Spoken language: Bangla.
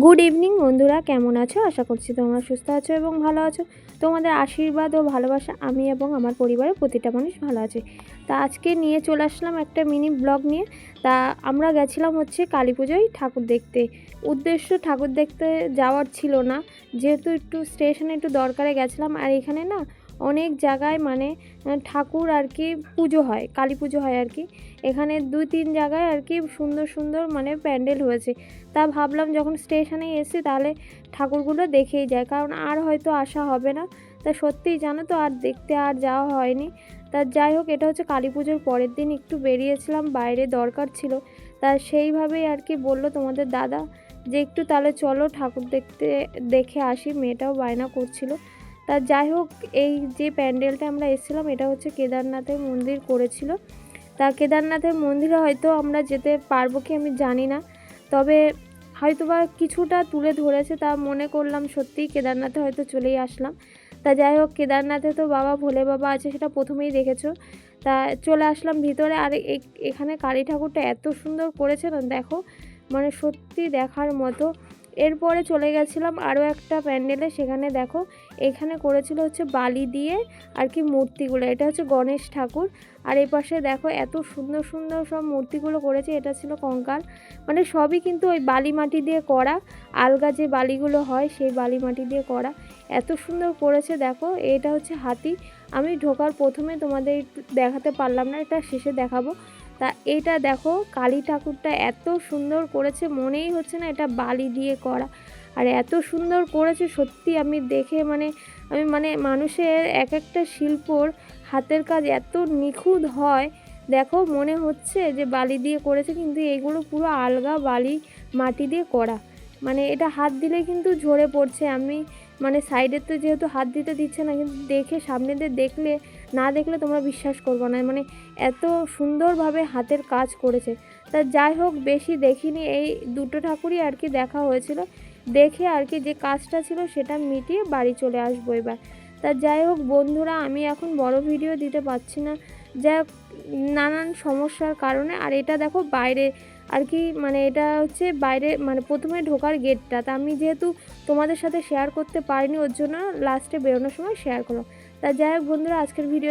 গুড ইভিনিং বন্ধুরা, কেমন আছো? আশা করছি তোমরা সুস্থ আছো এবং ভালো আছো। তোমাদের আশীর্বাদ ও ভালোবাসা আমি এবং আমার পরিবারের প্রতিটা মানুষ ভালো আছে। তা আজকে নিয়ে চলে আসলাম একটা মিনি ব্লগ নিয়ে। তা আমরা গেছিলাম হচ্ছে কালী পুজোয় ঠাকুর দেখতে। উদ্দেশ্য ঠাকুর দেখতে যাওয়ার ছিল না। যেহেতু একটু স্টেশনে একটু দরকারে গেছিলাম, আর এখানে না অনেক জায়গায় মানে ঠাকুর আর কি পুজো হয়, কালী পুজো হয় আর কি। এখানে দুই তিন জায়গায় আর কি সুন্দর সুন্দর মানে প্যান্ডেল হয়েছে। তা ভাবলাম যখন স্টেশনে এসে তাহলে ঠাকুরগুলো দেখেই যায় কারণ আর হয়তো আসা হবে না। তা সত্যিই জানো তো, আর দেখতে আর যাওয়া হয়নি। তা যাই হোক, এটা হচ্ছে কালী পুজোর পরের দিন, একটু বেরিয়েছিলাম, বাইরে দরকার ছিল। তা সেইভাবেই আর কি বলল তোমাদের দাদা যে একটু তাহলে চলো ঠাকুর দেখতে, দেখে আসি, মেয়েটাও বায়না করছিল। তা যাই হোক, এই যে প্যান্ডেলটা আমরা এসেছিলাম, এটা হচ্ছে কেদারনাথের মন্দির করেছিল। তা কেদারনাথের মন্দিরে হয়তো আমরা যেতে পারব কি আমি জানি না। তবে হয়তো বা কিছুটা তুলে ধরেছে তা মনে করলাম সত্যিই কেদারনাথে হয়তো চলেই আসলাম। তা যাই হোক, কেদারনাথে তো বাবা, ভোলে বাবা আছে সেটা প্রথমেই দেখেছ। তা চলে আসলাম ভিতরে আর এখানে কালী ঠাকুরটা এত সুন্দর করেছে না, দেখো মানে সত্যি দেখার মতো। এরপরে চলে গেছিলাম আরও একটা প্যান্ডেলে, সেখানে দেখো এখানে করেছিল হচ্ছে বালি দিয়ে আর কি মূর্তিগুলো, এটা হচ্ছে গণেশ ঠাকুর। আর এই পাশে দেখো এত সুন্দর সুন্দর সব মূর্তিগুলো করেছে, এটা ছিল কঙ্কাল। মানে সবই কিন্তু ওই বালি মাটি দিয়ে করা, আলগা যে বালিগুলো হয় সেই বালি মাটি দিয়ে করা। এত সুন্দর করেছে দেখো, এটা হচ্ছে হাতি। আমি ঢোকার প্রথমে তোমাদের দেখাতে পারলাম না, এটা শেষে দেখাবো। তা এটা দেখো, কালী ঠাকুরটা এত সুন্দর করেছে, মনেই হচ্ছে না এটা বালি দিয়ে করা। আর এত সুন্দর করেছে, সত্যি আমি দেখে মানে আমি মানে মানুষের এক একটা শিল্পর হাতের কাজ এত নিখুঁত হয়। দেখো, মনে হচ্ছে যে বালি দিয়ে করেছে, কিন্তু এগুলো পুরো আলগা বালি মাটি দিয়ে করা। মানে এটা হাত দিলে কিন্তু ঝরে পড়ছে। আমি মানে সাইডের তো যেহেতু হাত দিতে দিচ্ছে না, কিন্তু দেখে সামনে দিয়ে দেখলে, না দেখলে তোমরা বিশ্বাস করব না। মানে এত সুন্দরভাবে হাতের কাজ করেছে। তা যাই হোক, বেশি দেখিনি। এই দুটো ঠাকুরই আর কি দেখা হয়েছিল। দেখে আর কি যে কাজটা ছিল সেটা মিটিয়ে বাড়ি চলে আসব এবার। তা যাই হোক, বন্ধুরা, আমি এখন বড় ভিডিও দিতে পারছি না। যা নানান সমস্যার কারণে, আর এটা দেখো বাইরে, আর কি মানে এটা হচ্ছে বাইরে মানে প্রথমে ঢোকার গেটটা তা আমি যেহেতু তোমাদের সাথে শেয়ার করতে পারিনি, ওর জন্য লাস্টে বেরোনোর সময় শেয়ার করলাম। তা যাই হোক, বন্ধুরা, আজকের ভিডিও